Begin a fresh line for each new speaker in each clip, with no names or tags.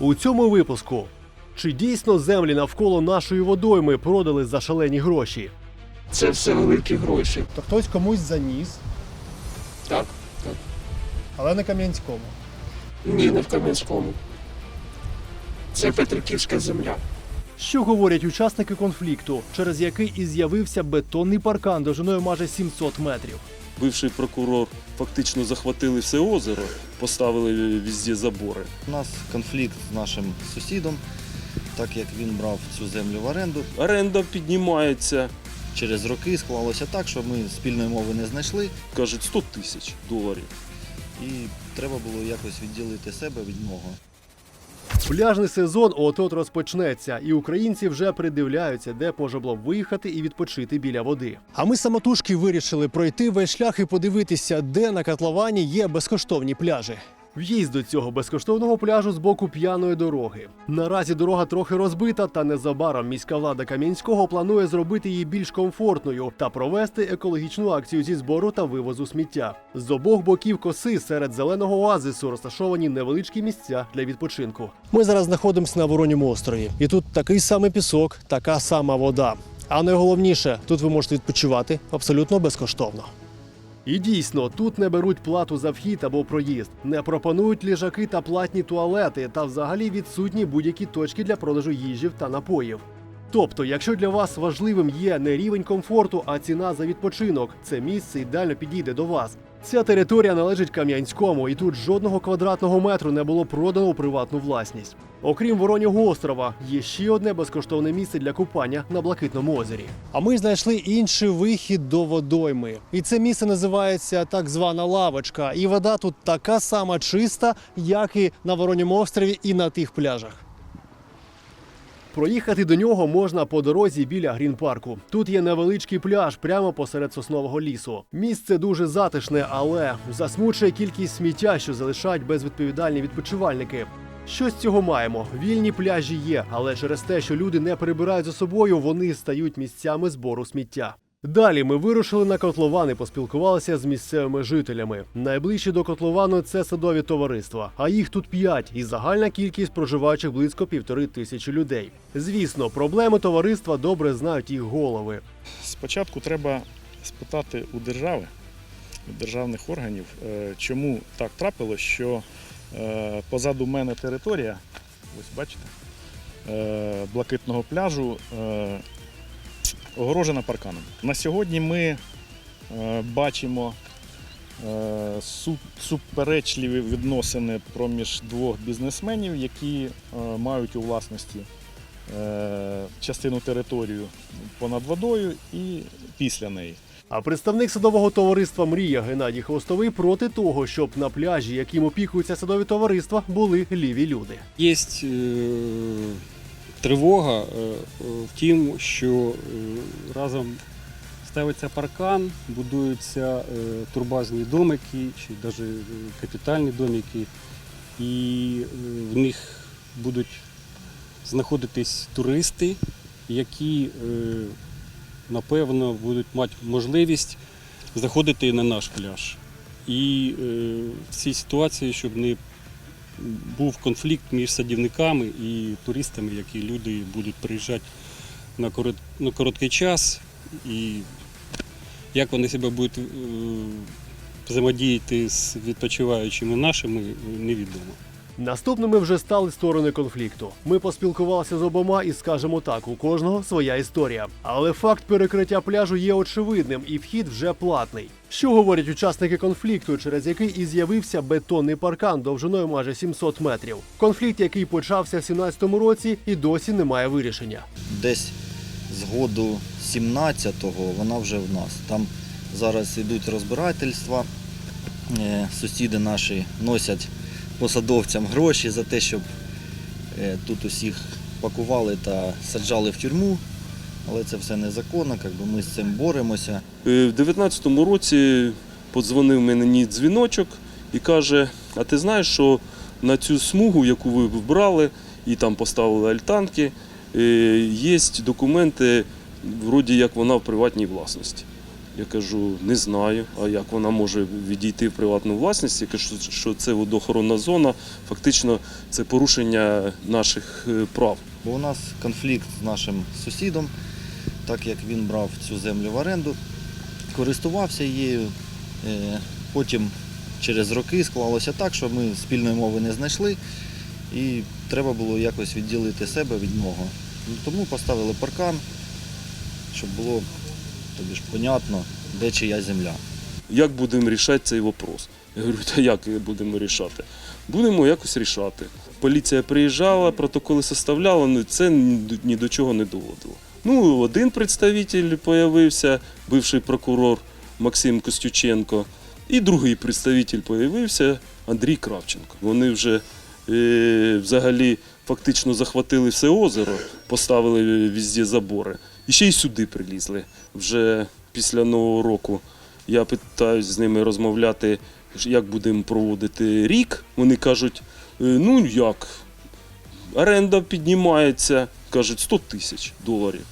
У цьому випуску чи дійсно землі навколо нашої водойми продали за шалені гроші?
Це все великі гроші.
То хтось комусь заніс,
Так, так.
але не Кам'янському.
Ні, не в Кам'янському. Це Петриківська земля.
Що говорять учасники конфлікту, через який і з'явився бетонний паркан довжиною майже 700 метрів?
Бивший прокурор фактично захватили все озеро, поставили везде забори.
У нас конфлікт з нашим сусідом, так як він брав цю землю в оренду.
Оренда піднімається,
Через роки склалося так, що ми спільної мови не знайшли,
кажуть, 100 тисяч доларів.
і треба було якось відділити себе від нього.
Пляжний сезон от-от розпочнеться, і українці вже придивляються, де можна було виїхати і відпочити біля води. А ми самотужки вирішили пройти весь шлях і подивитися, де на котловані є безкоштовні пляжі. В'їзд до цього безкоштовного пляжу з боку п'яної дороги. Наразі дорога трохи розбита, та незабаром міська влада Кам'янського планує зробити її більш комфортною та провести екологічну акцію зі збору та вивозу сміття. З обох боків коси серед зеленого оазису розташовані невеличкі місця для відпочинку. Ми зараз знаходимося на Вороньому острові, і тут такий самий пісок, така сама вода. А найголовніше, тут ви можете відпочивати абсолютно безкоштовно. І дійсно, тут не беруть плату за вхід або проїзд, не пропонують ліжаки та платні туалети, та взагалі відсутні будь-які точки для продажу їжів та напоїв. Тобто, якщо для вас важливим є не рівень комфорту, а ціна за відпочинок, це місце ідеально підійде до вас. Ця територія належить Кам'янському, і тут жодного квадратного метру не було продано у приватну власність. Окрім Воронього острова, є ще одне безкоштовне місце для купання на Блакитному озері. А ми знайшли інший вихід до водойми. І це місце називається так звана лавочка. І вода тут така сама чиста, як і на Вороньому острові, і на тих пляжах. Проїхати до нього можна по дорозі біля грін-парку. Тут є невеличкий пляж прямо посеред соснового лісу. Місце дуже затишне, але засмучує кількість сміття, що залишають безвідповідальні відпочивальники. Що з цього маємо? Вільні пляжі є, але через те, що люди не прибирають за собою, вони стають місцями збору сміття. Далі ми вирушили на котлован і поспілкувалися з місцевими жителями. Найближчі до котловану це садові товариства, а їх тут п'ять, і загальна кількість проживаючих близько півтори тисячі людей. Звісно, проблеми товариства добре знають їх голови.
Спочатку треба спитати у держави, у державних органів, е, чому так трапилось, що е, позаду мене територія, ось бачите, е, блакитного пляжу огорожена парканом. На сьогодні ми е, бачимо е, су- суперечливі відносини проміж двох бізнесменів, які е, мають у власності е, частину територію понад водою і після неї.
А представник садового товариства Мрія Геннадій Хвостовий проти того, щоб на пляжі, яким опікуються садові товариства, були ліві люди.
Є тривога е, е, в тім, що е, разом ставиться паркан, будуються турбазні домики чи навіть капітальні домики, і в них будуть знаходитись туристи, які напевно будуть мати можливість заходити на наш пляж. І в цій ситуації, щоб не був конфлікт між садівниками і туристами, які люди будуть приїжджати на, на короткий час. І як вони себе будуть е, взаємодіяти з відпочиваючими нашими, невідомо.
Наступними вже стали сторони конфлікту. Ми поспілкувалися з обома і скажемо так: у кожного своя історія. Але факт перекриття пляжу є очевидним, і вхід вже платний. Що говорять учасники конфлікту, через який і з'явився бетонний паркан довжиною майже 700 метрів. Конфлікт, який почався в 17-му році, і досі не має вирішення.
Десь з году 17-го вона вже в нас. Там зараз йдуть розбирательства. Е, Сусіди наші носять посадовцям гроші за те, щоб е, тут усіх пакували та саджали в тюрму. Але це все незаконно, ми з цим боремося.
Е, В 19-му році подзвонив мені дзвіночок і каже: а ти знаєш, що на цю смугу, яку ви вбрали, і там поставили альтанки, е, є документи, вроді як вона в приватній власності. Я кажу, не знаю. А як вона може відійти в приватну власність? Я кажу, що це водоохоронна зона. Фактично, це порушення наших е, прав.
Бо у нас конфлікт з нашим сусідом, так як він брав цю землю в оренду, користувався її. Е, Потім через роки склалося так, що ми спільної мови не знайшли і треба було якось відділити себе від нього. Тому поставили паркан, щоб було тобі ж понятно, де чия земля.
Як будемо рішати цей вопрос? Я говорю, та як будемо рішати? Будемо якось рішати. Поліція приїжджала, протоколи составляла, але це ні- ні до чого не доводило. Ну, один представитель з'явився, бивший прокурор Максим Костюченко, і другий представитель з'явився Андрій Кравченко. Вони вже е, взагалі фактично захватили все озеро, поставили везде забори. І ще й сюди прилізли вже після Нового року. Я питаюсь з ними розмовляти, як будемо проводити рік. Вони кажуть, «Е, ну як, оренда піднімається, кажуть, 100 тисяч доларів.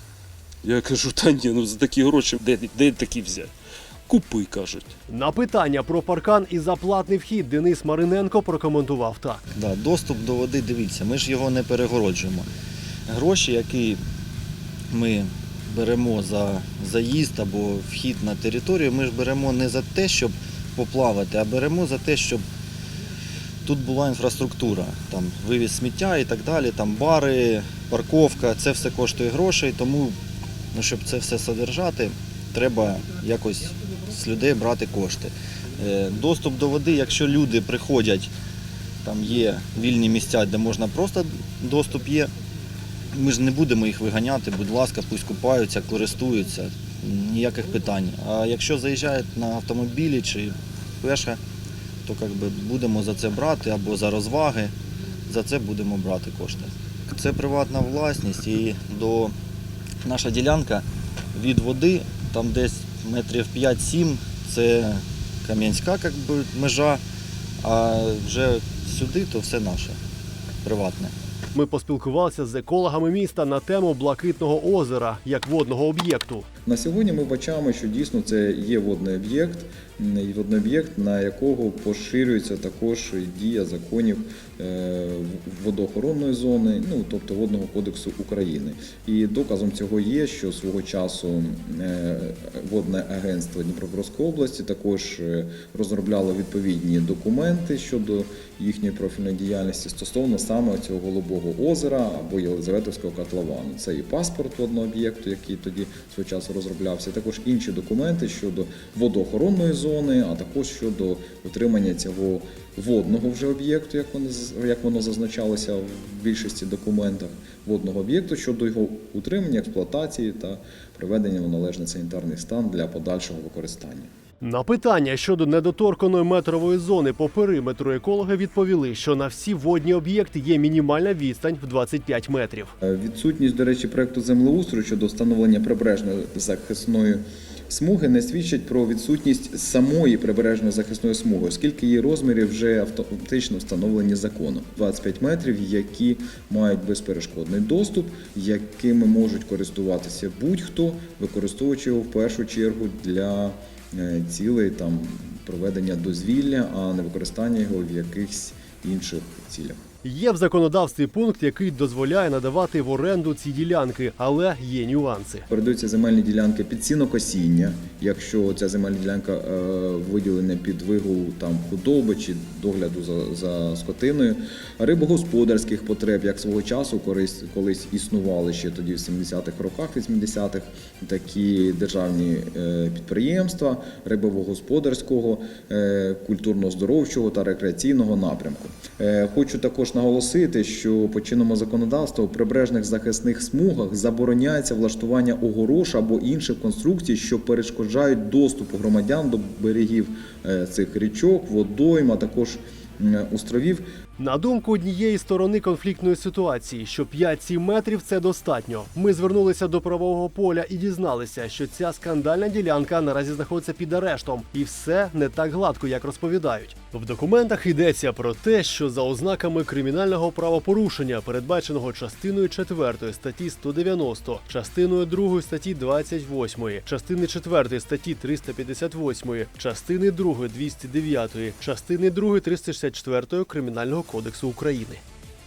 Я кажу, та ні, ну за такі гроші, де, де такі взяти? Купи, кажуть.
На питання про паркан і заплатний вхід Денис Мариненко прокоментував так.
Да, доступ до води, дивіться, ми ж його не перегороджуємо. Гроші, які ми беремо за заїзд або вхід на територію, ми ж беремо не за те, щоб поплавати, а беремо за те, щоб тут була інфраструктура, там вивіз сміття і так далі, там бари, парковка, це все коштує грошей, тому ну, щоб це все содержати, треба якось з людей брати кошти. Е, Доступ до води, якщо люди приходять там є вільні місця, де можна просто доступ є. Ми ж не будемо їх виганяти, будь ласка, пусть купаються, користуються, ніяких питань. А якщо заїжджають на автомобілі чи пеше, то как би, будемо за це брати або за розваги, за це будемо брати кошти. Це приватна власність і до наша ділянка від води, там десь метрів 5-7, це Кам'янська как би, межа, а вже сюди то все наше, приватне.
Ми поспілкувалися з екологами міста на тему Блакитного озера як водного об'єкту.
На сьогодні ми бачимо, що дійсно це є водний об'єкт, водний об'єкт, на якого поширюється також дія законів е, водоохоронної зони, ну тобто водного кодексу України. І доказом цього є, що свого часу е, водне агентство Дніпропетровської області також е, розробляло відповідні документи щодо їхньої профільної діяльності стосовно саме цього голубого озера або Єлизаветовського котловану. Це і паспорт водного об'єкту, який тоді свого часу розроблявся, також інші документи щодо водоохоронної зони, а також щодо утримання цього водного вже об'єкту, як воно як воно зазначалося в більшості документах водного об'єкту щодо його утримання, експлуатації та приведення в належний санітарний стан для подальшого використання.
На питання щодо недоторканої метрової зони по периметру екологи відповіли, що на всі водні об'єкти є мінімальна відстань в 25 метрів.
Е, Відсутність, до речі, проекту землеустрою щодо встановлення прибережної захисної смуги не свідчить про відсутність самої прибережної захисної смуги, оскільки її розміри вже автоматично встановлені законом. 25 метрів, які мають безперешкодний доступ, якими можуть користуватися будь-хто, використовуючи його в першу чергу для цілей там проведення дозвілля, а не використання його в якихось інших цілях.
Є в законодавстві пункт, який дозволяє надавати в оренду ці ділянки, але є нюанси.
Передаються земельні ділянки під сінокосіння, якщо ця земельна ділянка е, виділена під вигул там худоби чи догляду за, за скотиною, рибогосподарських потреб, як свого часу колись, колись існували ще тоді в 70-х роках, 80-х такі державні е, підприємства рибовогосподарського, е, культурно-здоровчого та рекреаційного напрямку. Хочу також наголосити, що по чинному законодавству у прибережних захисних смугах забороняється влаштування огорош або інших конструкцій, що перешкоджають доступу громадян до берегів е, цих річок, водойм, а також островів
На думку однієї сторони конфліктної ситуації, що 5-7 метрів це достатньо. Ми звернулися до правового поля і дізналися, що ця скандальна ділянка наразі знаходиться під арештом, і все не так гладко, як розповідають. В документах йдеться про те, що за ознаками кримінального правопорушення, передбаченого частиною 4 статті 190, частиною 2 статті 28, частини 4 статті 358, частини 2 209, частини 2 364 Кримінального кодексу України.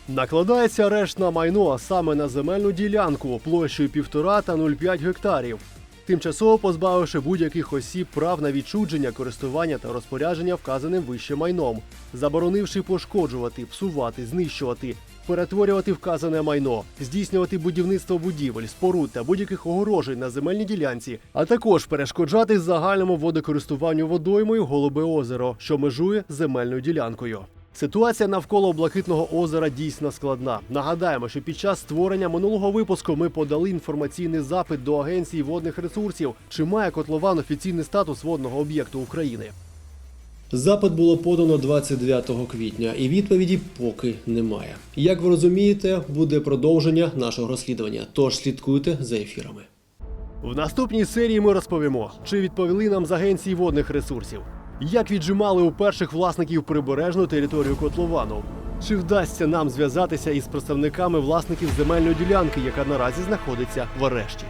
Накладається арешт на майно, саме на земельну ділянку площею 1,5 та 0,5 гектарів, тимчасово позбавивши будь-яких осіб прав на відчудження, користування та розпорядження вказаним вище майном, заборонивши пошкоджувати, псувати, знищувати, перетворювати вказане майно, здійснювати будівництво будівель, споруд та будь-яких огорожень на земельній ділянці, а також перешкоджати загальному водокористуванню водоймою Голубе озеро, що межує земельною ділянкою. Ситуація навколо Блакитного озера дійсно складна. Нагадаємо, що під час створення минулого випуску ми подали інформаційний запит до Агенції водних ресурсів, чи має котлован офіційний статус водного об'єкту України. Запит було подано 29 квітня, і відповіді поки немає. Як ви розумієте, буде продовження нашого розслідування. Тож слідкуйте за ефірами. В наступній серії ми розповімо, чи відповіли нам з агенції водних ресурсів, як віджимали у перших власників прибережну територію котловану, чи вдасться нам зв'язатися із представниками власників земельної ділянки, яка наразі знаходиться в арешті.